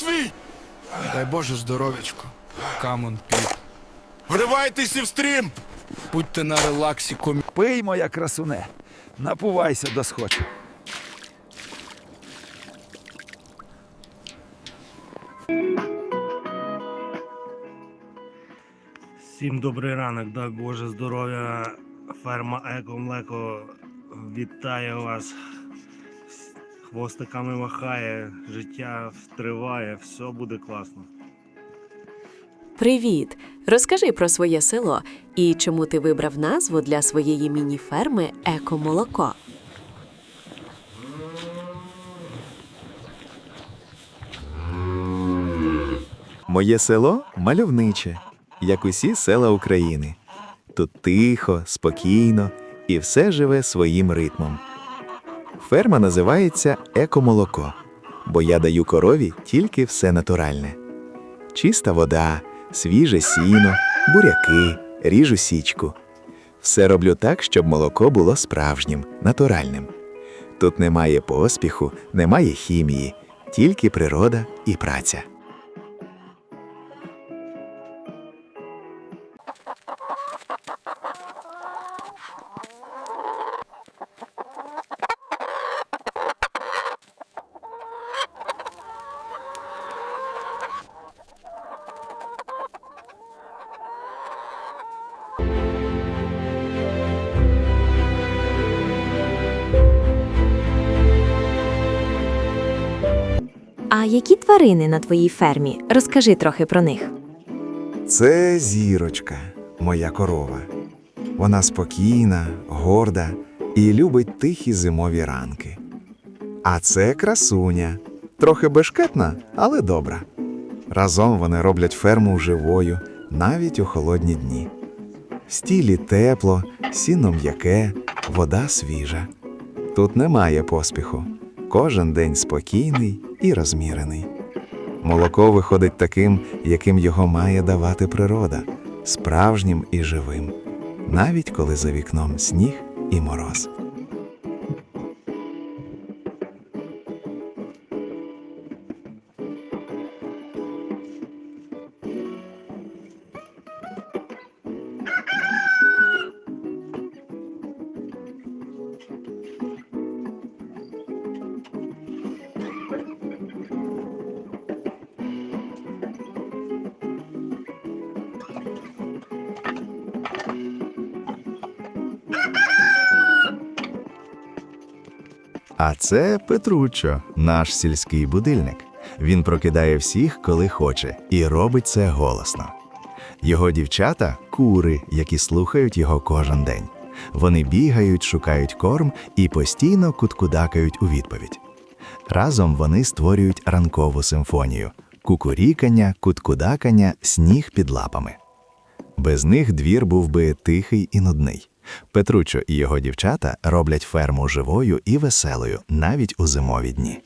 твій! Дай Боже здоров'ячко. Камон піт. Вривайтеся в стрім! Будьте на релаксі, комі. Пий, моя красуне, напувайся до схочу. Всім добрий ранок, дай Боже здоров'я. Ферма Еко Млеко вітає вас. Хвостиками махає, життя триває, все буде класно. Привіт! Розкажи про своє село і чому ти вибрав назву для своєї міні-ферми Екомолоко. Моє село мальовниче, як усі села України. Тут тихо, спокійно і все живе своїм ритмом. Ферма називається Екомолоко, бо я даю корові тільки все натуральне: чиста вода, свіже сіно, буряки, ріжу січку. Все роблю так, щоб молоко було справжнім, натуральним. Тут немає поспіху, немає хімії, тільки природа і праця. А які тварини на твоїй фермі? Розкажи трохи про них. Це зірочка, моя корова. Вона спокійна, горда і любить тихі зимові ранки. А це красуня, трохи бешкетна, але добра. Разом вони роблять ферму живою навіть у холодні дні. В стілі тепло, сіно м'яке, вода свіжа. Тут немає поспіху. Кожен день спокійний і розмірений. Молоко виходить таким, яким його має давати природа, справжнім і живим, навіть коли за вікном сніг і мороз. А це Петручо, наш сільський будильник. Він прокидає всіх, коли хоче, і робить це голосно. Його дівчата кури, які слухають його кожен день. Вони бігають, шукають корм і постійно куткудакають у відповідь. Разом вони створюють ранкову симфонію: кукурікання, куткудакання, сніг під лапами. Без них двір був би тихий і нудний. Петручо і його дівчата роблять ферму живою і веселою навіть у зимові дні.